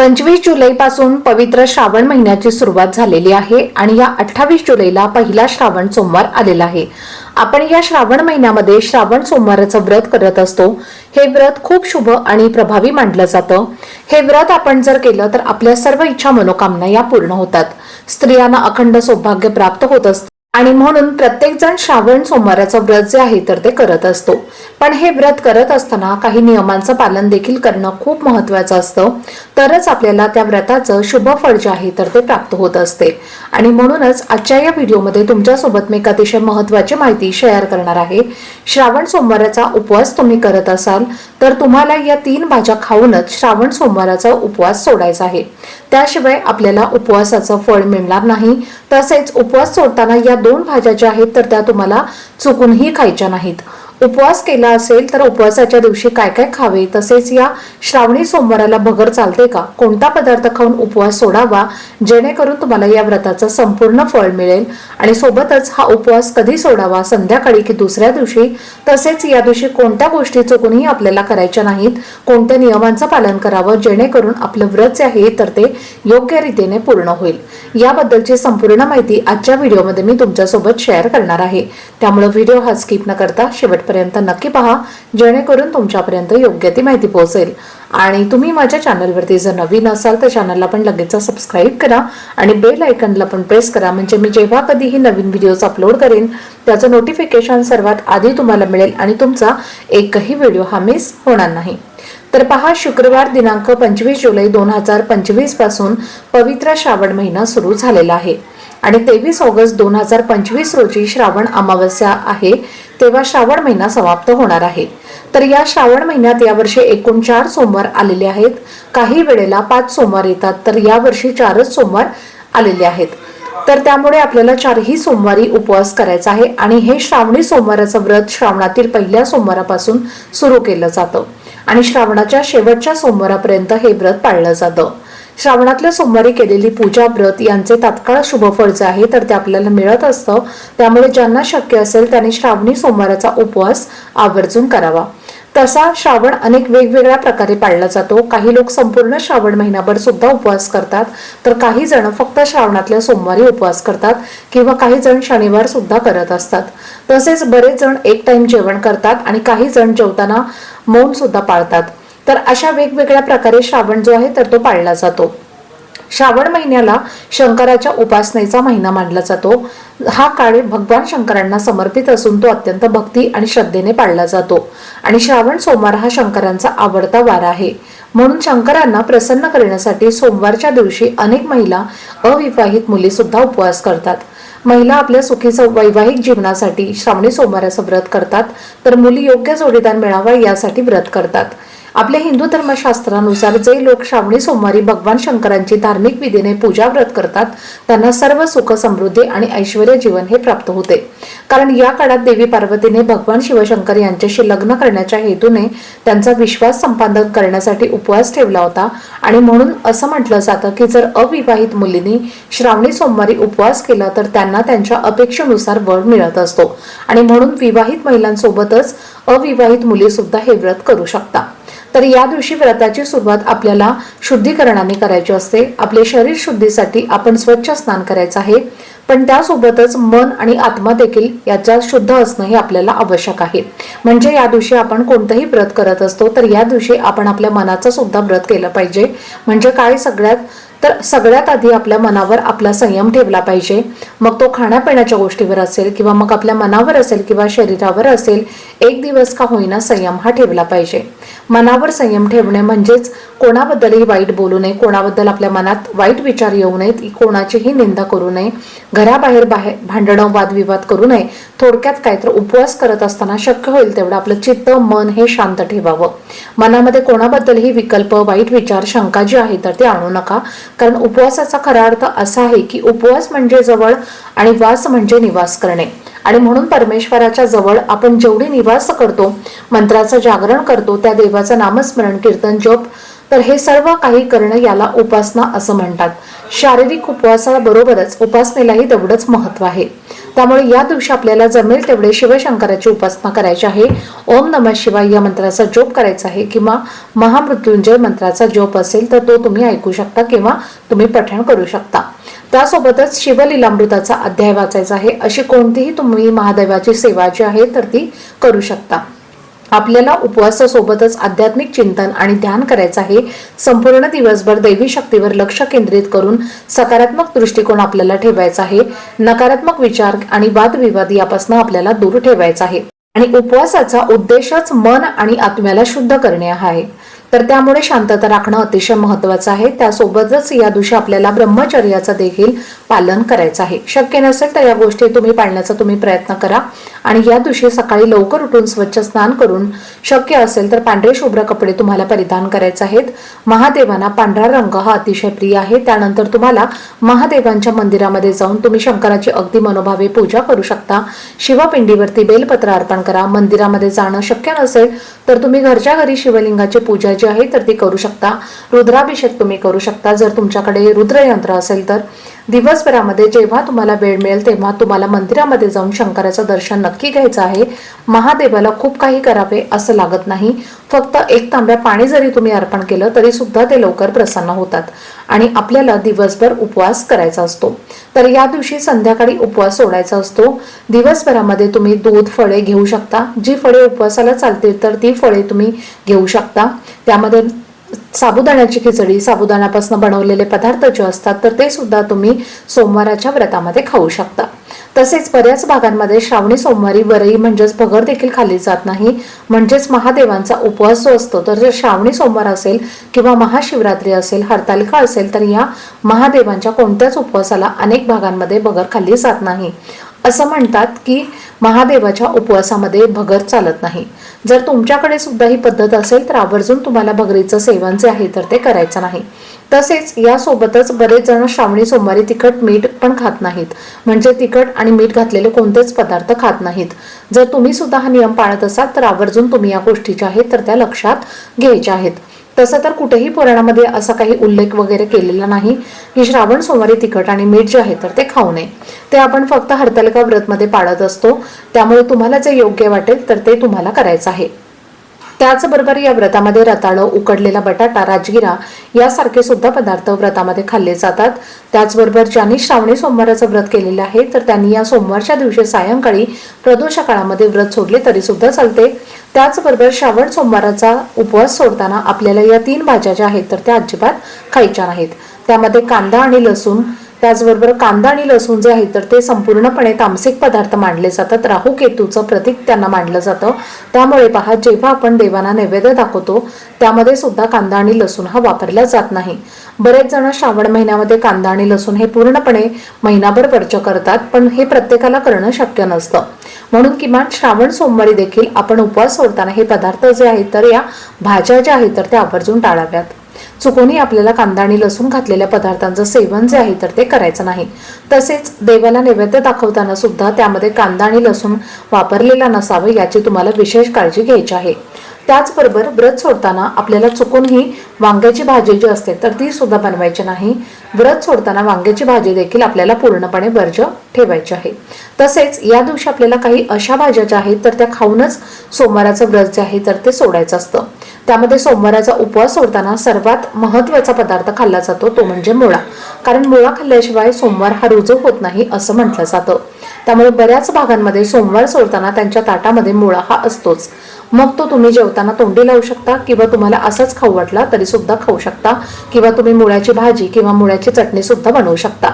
पंचवीस जुलैपासून पवित्र श्रावण महिन्याची सुरुवात झालेली आहे आणि या अठ्ठावीस जुलैला पहिला श्रावण सोमवार आलेला आहे. आपण या श्रावण महिन्यामध्ये श्रावण सोमवाराचं व्रत करत असतो. हे व्रत खूप शुभ आणि प्रभावी मानलं जातं. हे व्रत आपण जर केलं तर आपल्या सर्व इच्छा मनोकामना या पूर्ण होतात. स्त्रियांना अखंड सौभाग्य प्राप्त होत असतं. आणि म्हणून प्रत्येक जण श्रावण सोमवाराचं व्रत जे आहे तर ते करत असतो. पण हे व्रत करत असताना काही नियमांचं पालन देखील करणं खूप महत्वाचं असतं. तरच आपल्याला त्या व्रताचं शुभ फळ जे आहे तर ते प्राप्त होत असते. आणि म्हणूनच आजच्या या व्हिडिओमध्ये तुमच्यासोबत मी एक अतिशय महत्वाची माहिती शेअर करणार आहे. श्रावण सोमवाराचा उपवास तुम्ही करत असाल तर तुम्हाला या तीन भाज्या खाऊनच श्रावण सोमवाराचा उपवास सोडायचा आहे. त्याशिवाय आपल्याला उपवासाचं फळ मिळणार नाही. तसेच उपवास सोडताना या दोन भाज्या ज्या आहेत तर त्या तुम्हाला चुकूनही खायच्या नाहीत. उपवास केला असेल तर उपवासाच्या दिवशी काय काय खावे? तसेच या श्रावणी सोमवाराला भगर चालते का? कोणता पदार्थ खाऊन उपवास सोडावा? जेणेकरून तुम्हाला या व्रताचं संपूर्ण फळ मिळेल. आणि सोबतच हा उपवास कधी सोडावा? संध्याकाळी की दुसऱ्या दिवशी? तसेच या दिवशी कोणत्या गोष्टी चुकूनही आपल्याला करायच्या नाहीत? कोणत्या नियमांचं पालन करावं? जेणेकरून आपलं व्रत जे आहे तर ते योग्य रीतीने पूर्ण होईल. याबद्दलची संपूर्ण माहिती आजच्या व्हिडिओमध्ये मी तुमच्यासोबत शेअर करणार आहे. त्यामुळे व्हिडिओ हा स्किप न करता शेवट शेवटपर्यंत नक्की पहा जेणेकरून तुमच्यापर्यंत योग्य ती माहिती पोहोचेल. आणि तुम्ही माझ्या चॅनलवरती जर नवीन असाल तर चॅनलला पण लगेच सबस्क्राईब करा आणि बेल आयकनला पण प्रेस करा. म्हणजे मी जेव्हा कधीही नवीन व्हिडिओज अपलोड करेन त्याचं नोटिफिकेशन सर्वात आधी तुम्हाला मिळेल आणि तुमचा एकही व्हिडिओ हा मिस होणार नाही. तर पहा शुक्रवार दिनांक पंचवीस जुलै दोन हजार पंचवीसपासून पवित्र श्रावण महिना सुरू झालेला आहे. आणि तेवीस ऑगस्ट दोन हजार पंचवीस रोजी श्रावण अमावस्या आहे तेव्हा श्रावण महिना समाप्त होणार आहे. तर या श्रावण महिन्यात यावर्षी एकूण चार सोमवार आलेले आहेत. काही वेळेला पाच सोमवार येतात तर यावर्षी चारच सोमवार आलेले आहेत. तर त्यामुळे आपल्याला चारही सोमवारी उपवास करायचा आहे आणि हे श्रावणी सोमवाराचं व्रत श्रावणातील पहिल्या सोमवारापासून सुरू केलं जातं. आणि श्रावणाच्या शेवटच्या सोमवारापर्यंत हे व्रत पाळलं जातं. श्रावणातल्या सोमवारी केलेली पूजा व्रत यांचे तात्काळ शुभफळ जे आहे तर ते आपल्याला मिळत असतं. त्यामुळे ज्यांना शक्य असेल त्यांनी श्रावणी सोमवाराचा उपवास आवर्जून करावा. तसा श्रावण अनेक वेगवेगळ्या प्रकारे पाळला जातो. काही लोक संपूर्ण श्रावण महिनाभर सुद्धा उपवास करतात तर काही जण फक्त श्रावणातल्या सोमवारी उपवास करतात किंवा काही जण शनिवार सुद्धा करत असतात. तसेच बरेच जण एक टाइम जेवण करतात आणि काही जण जेवताना मौन सुद्धा पाळतात. तर अशा वेगवेगळ्या प्रकारे श्रावण जो आहे तर तो पाळला जातो. श्रावण महिन्याला शंकराच्या उपासनेचा महिना मानला जातो. हा काळ भगवान शंकरांना समर्पित असून तो अत्यंत भक्ती आणि श्रद्धेने पाळला जातो. आणि श्रावण सोमवार हा शंकरांचा आवडता वार आहे. म्हणून शंकरांना प्रसन्न करण्यासाठी सोमवारच्या दिवशी अनेक महिला अविवाहित मुली सुद्धा उपवास करतात. महिला आपल्या सुखीचं वैवाहिक जीवनासाठी श्रावणी सोमवाराचं व्रत करतात. तर मुली योग्य जोडीदार मिळावा यासाठी व्रत करतात. आपल्या हिंदू धर्मशास्त्रानुसार जे लोक श्रावणी सोमवारी भगवान शंकरांची धार्मिक विधीने पूजा व्रत करतात त्यांना सर्व सुख समृद्धी आणि ऐश्वर जीवन हे प्राप्त होते. कारण या काळात देवी पार्वतीने भगवान शिवशंकर यांच्याशी लग्न करण्याच्या हेतूने त्यांचा विश्वास संपादन करण्यासाठी उपवास ठेवला होता आणि म्हणून असं म्हटलं जातं की जर अविवाहित मुलींनी श्रावणी सोमवारी उपवास केला तर त्यांना त्यांच्या अपेक्षेनुसार वर मिळत असतो. आणि म्हणून विवाहित महिलांसोबतच अविवाहित मुली सुद्धा हे व्रत करू शकता. तर या दिवशी व्रताची सुरुवात आपल्याला शुद्धीकरणाने करायची असते. आपले शरीर शुद्धीसाठी आपण स्वच्छ स्नान करायचं आहे. पण त्यासोबतच मन आणि आत्मा देखील याच्या शुद्ध असणं हे आपल्याला आवश्यक आहे. म्हणजे या दिवशी आपण कोणतंही व्रत करत असतो तर या दिवशी आपण आपल्या मनाचं सुद्धा व्रत केलं पाहिजे. म्हणजे काय सगळ्यात तर सगळ्यात आधी आपल्या मनावर आपला संयम ठेवला पाहिजे. मग तो खाण्यापिण्याच्या गोष्टीवर असेल किंवा मग आपल्या मनावर असेल किंवा शरीरावर असेल एक दिवस का होईना संयम हा ठेवला पाहिजे. मनावर संयम ठेवणे म्हणजेच कोणाबद्दलही वाईट बोलू नये कोणाबद्दल आपल्या मनात वाईट विचार येऊ नयेत कोणाचीही निंदा करू नये घराबाहेर बाहेर भांडणं वादविवाद करू नये थोडक्यात काय तर उपवास करत असताना शक्य होईल तेवढं आपलं चित्त मन हे शांत ठेवावं. मनामध्ये कोणाबद्दलही विकल्प वाईट विचार शंका जी आहे तर ते आणू नका. कारण उपवासाचा खरा अर्थ असा आहे की उपवास म्हणजे जवळ आणि वास म्हणजे निवास करणे. आणि म्हणून परमेश्वराच्या जवळ आपण जेवढी निवास करतो मंत्राचं जागरण करतो त्या देवाचं नामस्मरण कीर्तन जप तर हे सर्व काही करणं याला उपासना असं म्हणतात. शारीरिक उपवासाबरोबरच उपासनेलाही तेवढंच महत्त्व आहे. त्यामुळे या दिवशी आपल्याला जमेल तेवढे शिवशंकराची उपासना करायची आहे. ओम नमः शिवाय या मंत्राचा जोप करायचा आहे किंवा महामृत्युंजय मंत्राचा जोप असेल तर तो तुम्ही ऐकू शकता किंवा तुम्ही पठण करू शकता. त्यासोबतच शिवलीलामृताचा अध्याय वाचायचा आहे. अशी कोणतीही तुम्ही महादेवाची सेवा जी आहे तर ती करू शकता. आपल्याला उपवासासोबतच आध्यात्मिक चिंतन आणि ध्यान करायचं आहे. संपूर्ण दिवसभर दैवी शक्तीवर लक्ष केंद्रित करून सकारात्मक दृष्टिकोन आपल्याला ठेवायचा आहे. नकारात्मक विचार आणि वादविवाद यापासून आपल्याला दूर ठेवायचा आहे. आणि उपवासाचा उद्देशच मन आणि आत्म्याला शुद्ध करणे हा आहे. तर त्यामुळे शांतता राखणं अतिशय महत्वाचं आहे. त्यासोबतच या दिवशी आपल्याला ब्रह्मचर्याचं देखील पालन करायचं आहे. शक्य नसेल तर या गोष्टी तुम्ही पाळण्याचा तुम्ही प्रयत्न करा. आणि या दिवशी सकाळी लवकर उठून स्वच्छ स्नान करून शक्य असेल तर पांढरे शुभ्र कपडे तुम्हाला परिधान करायचे आहेत. महादेवांना पांढरा रंग हा अतिशय प्रिय आहे. त्यानंतर तुम्हाला महादेवांच्या मंदिरामध्ये जाऊन तुम्ही शंकराची अगदी मनोभावे पूजा करू शकता. शिवपिंडीवरती बेलपत्र अर्पण करा. मंदिरामध्ये जाणं शक्य नसेल तर तुम्ही घरच्या घरी शिवलिंगाची पूजा जी आहे तर ती करू शकता. रुद्राभिषेक तुम्ही करू शकता. जर तुमच्याकडे रुद्रयंत्र असेल तर. दिवसभरामध्ये जेव्हा तुम्हाला वेळ मिळेल तेव्हा तुम्हाला मंदिरामध्ये जाऊन शंकराचं दर्शन नक्की घ्यायचं आहे. महादेवाला खूप काही करावे असं लागत नाही. फक्त एक तांब्या पाणी जरी तुम्ही अर्पण केलं तरी सुद्धा ते लवकर प्रसन्न होतात आणि आपल्याला दिवसभर उपवास करायचा असतो. तर या दिवशी संध्याकाळी उपवास सोडायचा असतो. दिवसभरामध्ये तुम्ही दूध फळे घेऊ शकता. जी फळे उपवासाला चालतील तर ती फळे तुम्ही घेऊ शकता. त्यामध्ये साबुदाण्याची खिचडी साबुदाण्यापासून बनवलेले पदार्थ जे असतात तर ते सुद्धा तुम्ही सोमवाराच्या व्रतामध्ये खाऊ शकता. तसेच बऱ्याच भागांमध्ये श्रावणी सोमवारी वरई म्हणजेच भगर देखील खाल्ली जात नाही. म्हणजेच महादेवांचा उपवास जो असतो तर जर श्रावणी सोमवार असेल किंवा महाशिवरात्री असेल हरतालिका असेल तर या महादेवांच्या कोणत्याच उपवासाला अनेक भागांमध्ये भगर खाल्ली जात नाही. असं म्हणतात की महादेवाच्या उपवासामध्ये भगर चालत नाही. जर तुमच्याकडे सुद्धा ही पद्धत असेल तर आवर्जून तुम्हाला भगरीचं सेवन जे आहे तर ते करायचं नाही. तसेच यासोबतच बरेच जण श्रावणी सोमवारी तिखट मीठ पण खात नाहीत. म्हणजे तिखट आणि मीठ घातलेले कोणतेच पदार्थ खात नाहीत. जर तुम्ही सुद्धा हा नियम पाळत असाल तर आवर्जून तुम्ही या गोष्टीच्या आहेत तर त्या लक्षात घ्यायच्या आहेत. तसं तर कुठेही पुराणामध्ये असा काही उल्लेख वगैरे केलेला नाही की श्रावण सोमवारी तिखट आणि मीठ जे आहे तर ते खाऊ नये. ते आपण फक्त हरतालिका व्रतमध्ये पाळत असतो. त्यामुळे तुम्हाला जे योग्य वाटेल तर ते तुम्हाला करायचं आहे. त्याचबरोबर या व्रतामध्ये रताळं उकडलेला बटाटा राजगिरा यासारखे सुद्धा पदार्थ व्रतामध्ये खाल्ले जातात. त्याचबरोबर ज्यांनी श्रावणी सोमवाराचं व्रत केलेलं आहे तर त्यांनी या सोमवारच्या दिवशी सायंकाळी प्रदोष काळामध्ये व्रत सोडले तरी सुद्धा चालते. त्याचबरोबर श्रावण सोमवाराचा उपवास सोडताना आपल्याला या तीन भाज्या ज्या आहेत तर त्या अजिबात खायच्या नाहीत. त्यामध्ये कांदा आणि लसूण त्याचबरोबर कांदा आणि लसूण जे आहे तर ते संपूर्णपणे तामसिक पदार्थ मानले जातात. राहू केतूचं प्रतीक त्यांना मानलं जातं. त्यामुळे पहा जेव्हा आपण देवांना नैवेद्य दाखवतो त्यामध्ये सुद्धा कांदा आणि लसूण हा वापरला जात नाही. बरेच जण श्रावण महिन्यामध्ये कांदा आणि लसूण हे पूर्णपणे महिनाभर वर्ज करतात पण हे प्रत्येकाला करणं शक्य नसतं. म्हणून किमान श्रावण सोमवारी देखील आपण उपवास सोडताना हे पदार्थ जे आहेत तर या भाज्या ज्या आहेत तर त्या आवर्जून टाळाव्यात. चुकूनही आपल्याला कांदा आणि लसूण घातलेल्या पदार्थांचं सेवन जे आहे तर ते करायचं नाही. तसेच देवाला नैवेद्य दाखवताना सुद्धा त्यामध्ये कांदा आणि लसूण वापरलेला नसावं याची तुम्हाला विशेष काळजी घ्यायची आहे. त्याचबरोबर व्रत सोडताना आपल्याला चुकूनही वांग्याची भाजी जी असते तर ती सुद्धा बनवायची नाही. व्रत सोडताना वांग्याची भाजी देखील आपल्याला पूर्णपणे वर्ज ठेवायची आहे. तसेच या दिवशी आपल्याला काही अशा भाज्या ज्या आहेत तर त्या खाऊनच सोमवाराचं व्रत जे आहे तर ते सोडायचं असतं. त्यामध्ये सोमवाराचा उपवास सोडताना सर्वात महत्त्वाचा पदार्थ खाल्ला जातो तो म्हणजे मुळा. कारण मुळा खाल्ल्याशिवाय सोमवार हा रुजू होत नाही असं म्हटलं जातं. त्यामुळे बऱ्याच भागांमध्ये सोमवार सोडताना त्यांच्या ताटामध्ये मुळा हा असतोच. मग तो तुम्ही जेवताना तोंडी लावू शकता किंवा तुम्हाला असंच खाऊ वाटला तरी सुद्धा खाऊ शकता किंवा तुम्ही मुळ्याची भाजी किंवा मुळ्याची चटणी सुद्धा बनवू शकता.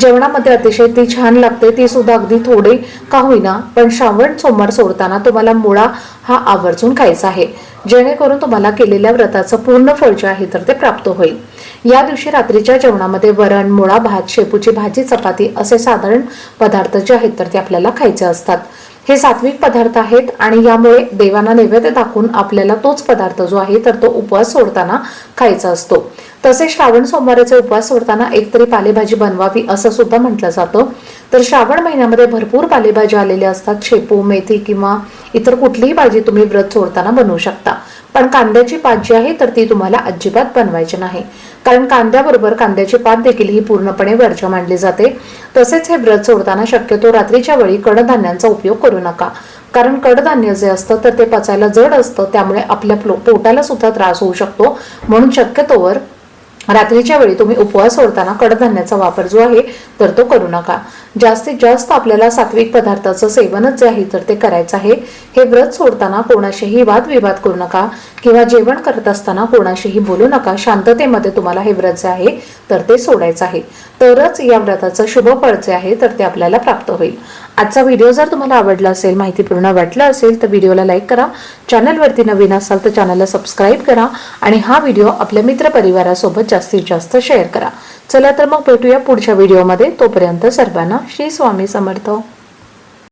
जेवणामध्ये अतिशय ती छान लागते ती सुद्धा अगदी थोडी का होईना पण श्रावण सोमवार सोडताना तुम्हाला मुळा हा आवर्जून खायचा आहे. जेणेकरून तुम्हाला केलेल्या व्रताचं पूर्ण फळ जे आहे तर ते प्राप्त होईल. या दिवशी रात्रीच्या जेवणामध्ये वरण मुळा भात शेपूची भाजी चपाती असे साधारण पदार्थ जे आहेत तर ते आपल्याला खायचे असतात. हे सात्विक पदार्थ आहेत आणि यामुळे देवांना नैवेद्य दाखवून आपल्याला तोच पदार्थ जो आहे तर तो उपवास सोडताना खायचा असतो. तसेच श्रावण सोमवाराचे उपवास सोडताना एकतरी पालेभाजी बनवावी असं सुद्धा म्हटलं जातं. तर श्रावण महिन्यामध्ये भरपूर पालेभाज्या आलेल्या असतात. शेपू मेथी किंवा इतर कुठलीही भाजी तुम्ही व्रत सोडताना बनवू शकता. पण कांद्याची पात जी आहे तर ती तुम्हाला अजिबात बनवायची नाही. कारण कांद्याबरोबर कांद्याची पात देखील ही पूर्णपणे वर्ज मांडली जाते. तसेच हे व्रत सोडताना शक्यतो रात्रीच्या वेळी कडधान्यांचा उपयोग करू नका. कारण कडधान्य जे असतं तर ते पचायला जड असतं त्यामुळे आपल्या पोटाला सुद्धा त्रास होऊ शकतो. म्हणून शक्यतोवर रात्रीच्या वेळी तुम्ही उपवास सोडताना कडधान्याचा वापर जो आहे तर तो करू नका. जास्तीत जास्त आपल्याला सात्विक पदार्थाचं सेवनच जे आहे तर ते करायचं आहे. हे व्रत सोडताना कोणाशीही वादविवाद करू नका किंवा जेवण करत असताना कोणाशीही बोलू नका. शांततेमध्ये तुम्हाला हे व्रत जे आहे तर ते सोडायचं आहे. तरच या व्रताचं शुभ फळ जे आहे तर ते आपल्याला प्राप्त होईल. आजचा व्हिडिओ जर तुम्हाला आवडला असेल माहितीपूर्ण वाटला असेल तर व्हिडिओला लाईक करा. चॅनलवरती नवीन असाल तर चॅनलला सबस्क्राईब करा. आणि हा व्हिडिओ आपल्या मित्रपरिवारासोबत जास्तीत जास्त शेअर करा. चला तर मग भेटूया पुढच्या व्हिडिओमध्ये तोपर्यंत सर्वांना श्री स्वामी समर्थ.